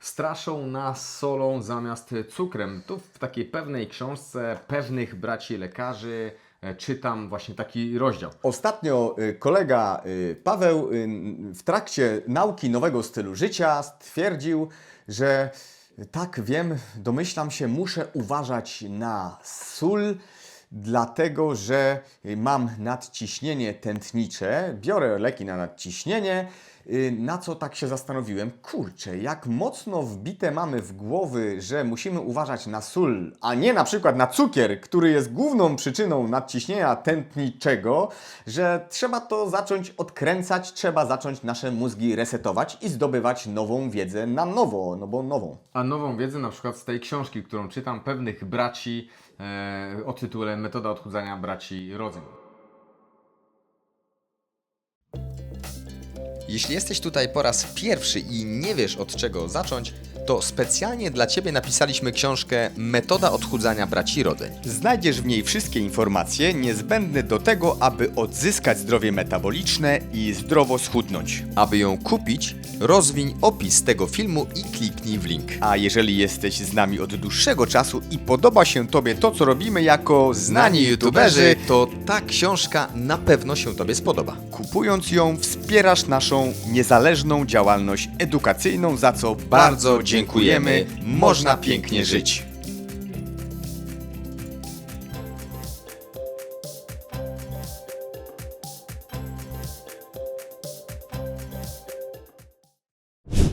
straszą nas solą zamiast cukrem. Tu w takiej pewnej książce pewnych braci lekarzy e, czytam właśnie taki rozdział. Ostatnio y, kolega y, Paweł y, w trakcie nauki nowego stylu życia stwierdził, że tak wiem, domyślam się, muszę uważać na sól, dlatego że mam nadciśnienie tętnicze, biorę leki na nadciśnienie. Y, Na co tak się zastanowiłem? Kurczę, jak mocno wbite mamy w głowy, że musimy uważać na sól, a nie na przykład na cukier, który jest główną przyczyną nadciśnienia tętniczego, że trzeba to zacząć odkręcać, trzeba zacząć nasze mózgi resetować i zdobywać nową wiedzę na nowo, no bo nową. A nową wiedzę na przykład z tej książki, którą czytam, pewnych braci e, o tytule Metoda odchudzania braci rodzin. Jeśli jesteś tutaj po raz pierwszy i nie wiesz od czego zacząć, to specjalnie dla Ciebie napisaliśmy książkę Metoda odchudzania braci rodzeń. Znajdziesz w niej wszystkie informacje niezbędne do tego, aby odzyskać zdrowie metaboliczne i zdrowo schudnąć. Aby ją kupić, rozwiń opis tego filmu i kliknij w link. A jeżeli jesteś z nami od dłuższego czasu i podoba się Tobie to, co robimy jako Znani youtuberzy, to ta książka na pewno się Tobie spodoba. Kupując ją, wspierasz naszą niezależną działalność edukacyjną, za co Bardzo dziękujemy. Można pięknie żyć.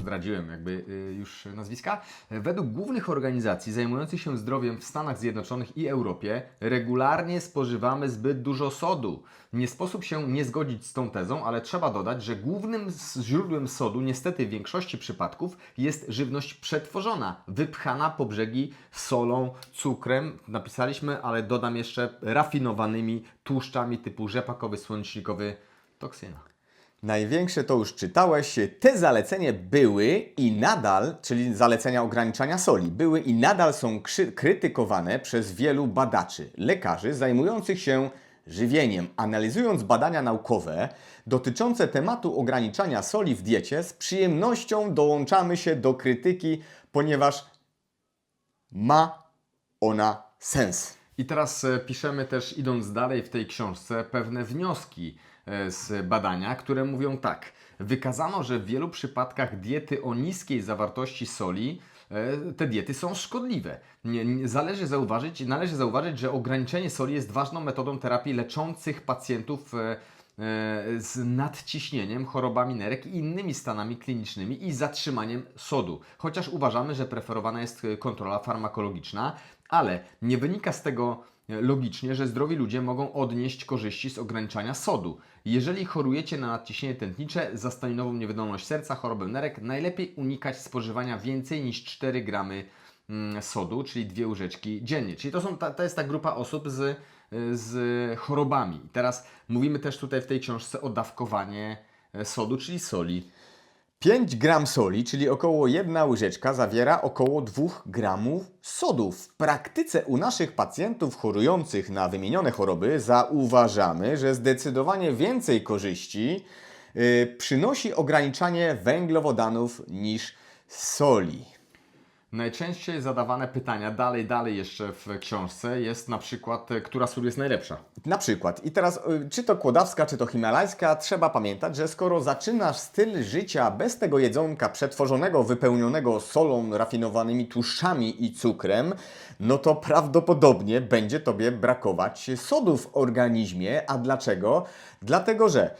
Zdradziłem jakby y, już nazwiska. Według głównych organizacji zajmujących się zdrowiem w Stanach Zjednoczonych i Europie regularnie spożywamy zbyt dużo sodu. Nie sposób się nie zgodzić z tą tezą, ale trzeba dodać, że głównym źródłem sodu niestety w większości przypadków jest żywność przetworzona, wypchana po brzegi solą, cukrem, napisaliśmy, ale dodam jeszcze rafinowanymi tłuszczami typu rzepakowy, słonecznikowy, toksyna. Największe to już czytałeś. Te zalecenia były i nadal, czyli zalecenia ograniczania soli, były i nadal są krytykowane przez wielu badaczy, lekarzy zajmujących się żywieniem. Analizując badania naukowe dotyczące tematu ograniczania soli w diecie, z przyjemnością dołączamy się do krytyki, ponieważ ma ona sens. I teraz e, piszemy też, idąc dalej w tej książce, pewne wnioski e, z badania, które mówią tak. Wykazano, że w wielu przypadkach diety o niskiej zawartości soli e, te diety są szkodliwe. Zależy zauważyć, należy zauważyć, że ograniczenie soli jest ważną metodą terapii leczących pacjentów z nadciśnieniem, chorobami nerek i innymi stanami klinicznymi i zatrzymaniem sodu. Chociaż uważamy, że preferowana jest kontrola farmakologiczna, ale nie wynika z tego e, logicznie, że zdrowi ludzie mogą odnieść korzyści z ograniczania sodu. Jeżeli chorujecie na nadciśnienie tętnicze, zastaninową niewydolność serca, chorobę nerek, najlepiej unikać spożywania więcej niż 4 gramy mm, sodu, czyli dwie łyżeczki dziennie. Czyli to, są, to jest ta grupa osób z, y, z chorobami. Teraz mówimy też tutaj w tej książce o dawkowanie e, sodu, czyli soli. 5 gram soli, czyli około 1 łyżeczka, zawiera około 2 gramów sodu. W praktyce u naszych pacjentów chorujących na wymienione choroby zauważamy, że zdecydowanie więcej korzyści yy, przynosi ograniczanie węglowodanów niż soli. Najczęściej zadawane pytania, dalej, dalej jeszcze w książce, jest na przykład, e, która sól jest najlepsza. Na przykład, i teraz y, czy to kłodawska, czy to himalajska, trzeba pamiętać, że skoro zaczynasz styl życia bez tego jedzonka przetworzonego, wypełnionego solą, rafinowanymi tłuszczami i cukrem, no to prawdopodobnie będzie Tobie brakować sodu w organizmie. A dlaczego? Dlatego, że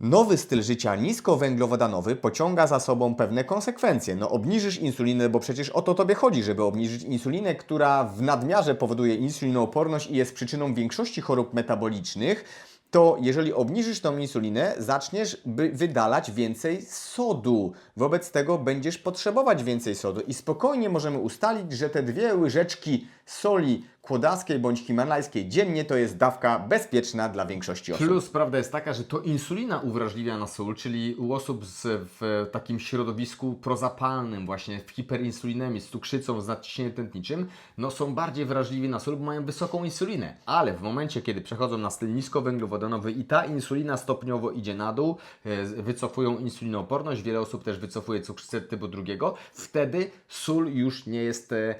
Nowy styl życia niskowęglowodanowy pociąga za sobą pewne konsekwencje. No obniżysz insulinę, bo przecież o to Tobie chodzi, żeby obniżyć insulinę, która w nadmiarze powoduje insulinooporność i jest przyczyną większości chorób metabolicznych, to jeżeli obniżysz tą insulinę, zaczniesz wydalać więcej sodu. Wobec tego będziesz potrzebować więcej sodu i spokojnie możemy ustalić, że te dwie łyżeczki soli kłodawskiej bądź himalajskiej dziennie to jest dawka bezpieczna dla większości osób. Plus prawda jest taka, że to insulina uwrażliwia na sól, czyli u osób z, w takim środowisku prozapalnym, właśnie w hiperinsulinemii, z cukrzycą, z nadciśnieniem tętniczym, no są bardziej wrażliwi na sól, bo mają wysoką insulinę. Ale w momencie, kiedy przechodzą na styl niskowęglowodanowy i ta insulina stopniowo idzie na dół, e, wycofują insulinooporność, wiele osób też wycofuje cukrzycę typu drugiego, wtedy sól już nie jest e,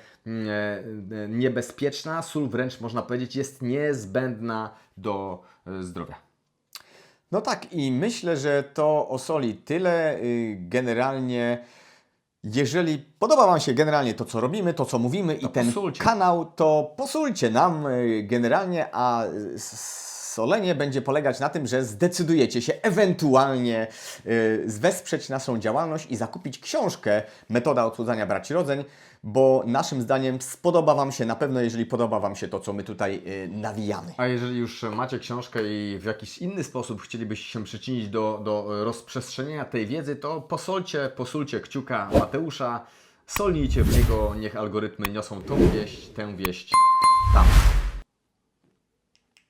sól wręcz można powiedzieć jest niezbędna do e, zdrowia. No tak, i myślę, że to o soli tyle. Y, Generalnie, jeżeli podoba Wam się generalnie to, co robimy, to, co mówimy i ten posulcie. kanał, to posulcie nam y, generalnie, a solenie będzie polegać na tym, że zdecydujecie się ewentualnie y, wesprzeć naszą działalność i zakupić książkę Metoda odchudzania braci rodzeń, bo naszym zdaniem spodoba Wam się na pewno, jeżeli podoba Wam się to, co my tutaj y, nawijamy. A jeżeli już macie książkę i w jakiś inny sposób chcielibyście się przyczynić do, do rozprzestrzenienia tej wiedzy, to posolcie, posulcie kciuka Mateusza, solnijcie w niego, niech algorytmy niosą tą wieść, tę wieść tam.